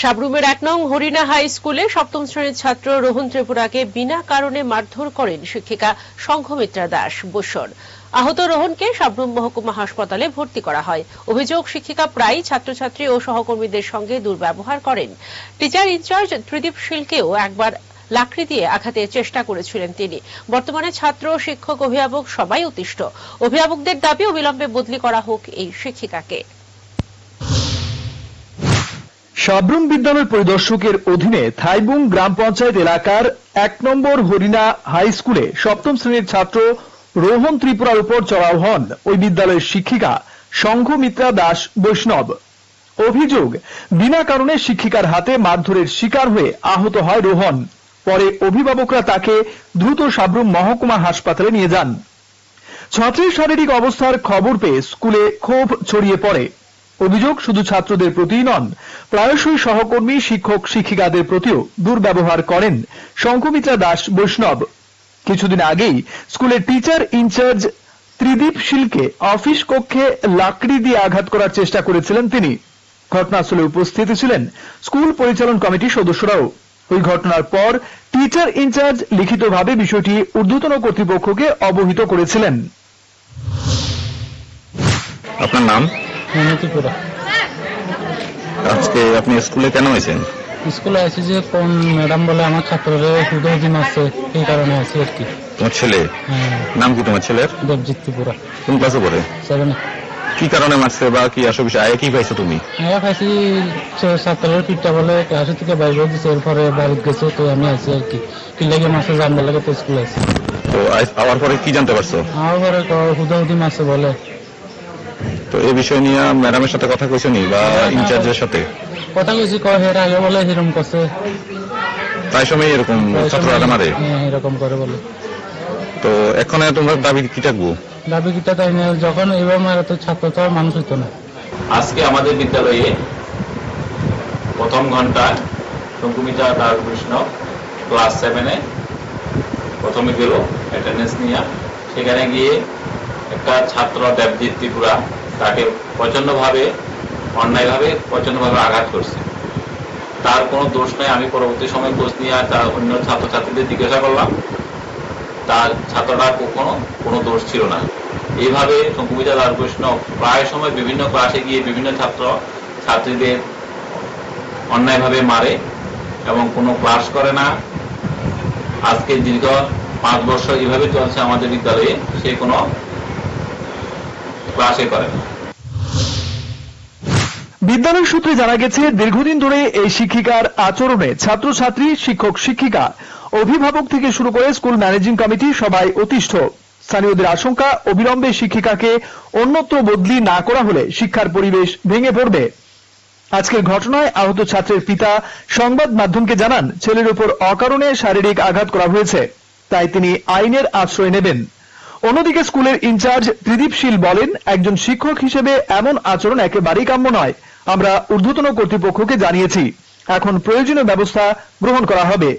সাবরুমের এক নং হরিণা হাই স্কুলে সপ্তম শ্রেণির ছাত্র রোহন ত্রিপুরাকে বিনা কারণে মারধর করেন শিক্ষিকা সংঘমিত্রা দাস বসর আহত রোহনকে সাবরুম মহকুমা হাসপাতালে ভর্তি করা হয়। অভিযোগ, শিক্ষিকা প্রায়ই ছাত্রছাত্রী ও সহকর্মীদের সঙ্গে দুর্ব্যবহার করেন। টিচার ইনচার্জ ত্রিদীপ শীলকেও একবার লাকড়ি দিয়ে আঘাতের চেষ্টা করেছিলেন তিনি। বর্তমানে ছাত্র, শিক্ষক, অভিভাবক সবাই অতিষ্ঠ অভিভাবকদের দাবি, অবিলম্বে বদলি করা হোক এই শিক্ষিকাকে। সাবরুম বিদ্যালয় পরিদর্শকের অধীনে থাইবুং গ্রাম পঞ্চায়েত এলাকার এক নম্বর হরিণা হাই স্কুলে সপ্তম শ্রেণির ছাত্র রোহন ত্রিপুরার উপর চড়াও হন ওই বিদ্যালয়ের শিক্ষিকা সংঘমিত্রা দাস বৈষ্ণব। অভিযোগ, বিনা কারণে শিক্ষিকার হাতে মারধরের শিকার হয়ে আহত হয় রোহন। পরে অভিভাবকরা তাকে দ্রুত সাবরুম মহকুমা হাসপাতালে নিয়ে যান। ছাত্রীর শারীরিক অবস্থার খবর পেয়ে স্কুলে ক্ষোভ ছড়িয়ে পড়ে। অভিযোগ শুধু ছাত্রদের প্রতিই নন, প্রায়শই সহকর্মী, শিক্ষক, শিক্ষিকাদের প্রতিও দুর্ব্যবহার করেন। শঙ্কুমিত্রা দাস, বৈষ্ণব। কিছুদিন আগেই স্কুলের টিচার ইনচার্জ ত্রিদীপ শীলকে অফিস কক্ষে লাকড়ি দিয়ে আঘাত করার চেষ্টা করেছিলেন তিনি। ঘটনাস্থলে উপস্থিত ছিলেন স্কুল পরিচালন কমিটির সদস্যরাও। ওই ঘটনার পর টিচার ইনচার্জ লিখিতভাবে বিষয়টি ঊর্ধ্বতন কর্তৃপক্ষকে অবহিত করেছিলেন। আপনার নাম? আজকে আপনি স্কুলে কেন স্কুলে আছি যে কোন ম্যাডাম বলে আমার আছে এই কারণে আছি আর কি। তোমার ছেলে? হ্যাঁ, নাম কি তোমার ছেলের? দেবজিৎ ত্রিপুরা। কোন ক্লাসে পড়ে? সেভেন। কি কারণে মারছে বা কি আসো বিষয়? আগে কি পাইছো তুমি? হ্যাঁ খাইছি ছ- ছাত্রের পিঠটা বলে ক্লাসে থেকে বাইরে দিচ্ছে এরপরে বাড়িতে গেছে তো আমি আছি আর কি। কি লাগে মাসে জানবার লাগে তো স্কুলে আছি তো আওয়ার পরে কি জানতে পারছ? আমার ঘরে হুদাহুদি মাসে বলে। তো এই বিষয় নিয়ে ম্যাডামের সাথে কথা কইছো নি বা ইনচার্জের সাথে? কথা কইছি কয় হের আগে বলে হিরম করছে। প্রায় সময় এরকম ছাত্ররা মারে হ্যাঁ, এরকম করে বলে। তো এখন তোমরা দাবি কি থাকব? দাবি কিটা তাই না যখন এবার মারা তো ছাত্র তো মানুষ হইতো না। আজকে আমাদের বিদ্যালয়ে প্রথম ঘন্টায় শঙ্কুমিতা দাস বৈষ্ণব ক্লাস সেভেনে প্রথমে গেল অ্যাটেন্ডেন্স নিয়ে। সেখানে গিয়ে একটা ছাত্র, দেবজিৎ ত্রিপুরা তাকে প্রচণ্ডভাবে, অন্যায়ভাবে প্রচণ্ডভাবে আঘাত করছে। তার কোনো দোষ নেই, আমি পরবর্তী সময় খোঁজ নিয়ে আর তার অন্য ছাত্রছাত্রীদের জিজ্ঞাসা করলাম। তার ছাত্রটা কখনো কোনো দোষ ছিল না। এইভাবে শঙ্কুবিতা দাস বৈষ্ণব প্রায় সময় বিভিন্ন ক্লাসে গিয়ে বিভিন্ন ছাত্র, ছাত্রীদের অন্যায়ভাবে মারে এবং কোনো ক্লাস করে না। আজকে দীর্ঘ পাঁচ বছর এভাবে চলছে আমাদের বিদ্যালয়ে, সে কোনো ক্লাসে করে না বিদ্যালয় সূত্রে জানা গেছে, দীর্ঘদিন ধরে এই শিক্ষিকার আচরণে ছাত্রছাত্রী, শিক্ষক, শিক্ষিকা, অভিভাবক থেকে শুরু করে স্কুল ম্যানেজিং কমিটি সবাই অতিষ্ঠ। স্থানীয়দের আশঙ্কা, অবিলম্বে শিক্ষিকাকে অন্যত্র বদলি না করা হলে শিক্ষার পরিবেশ ভেঙে পড়বে। আজকের ঘটনায় আহত ছাত্রের পিতা সংবাদ মাধ্যমকে জানান, ছেলের উপর অকারণে শারীরিক আঘাত করা হয়েছে। তাই তিনি আইনের আশ্রয় নেবেন। অন্যদিকে স্কুলের ইনচার্জ ত্রিদীপ শীল বলেন, একজন শিক্ষক হিসেবে এমন আচরণ একেবারেই কাম্য নয়। আমরা ঊর্ধ্বতন কর্তৃপক্ষকে জানিয়েছি, এখন প্রয়োজনীয় ব্যবস্থা গ্রহণ করা হবে।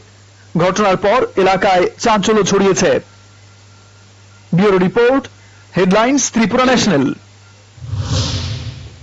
ঘটনার পর এলাকায় চাঞ্চল্য ছড়িয়েছে। Bureau report, headlines, Tripura national.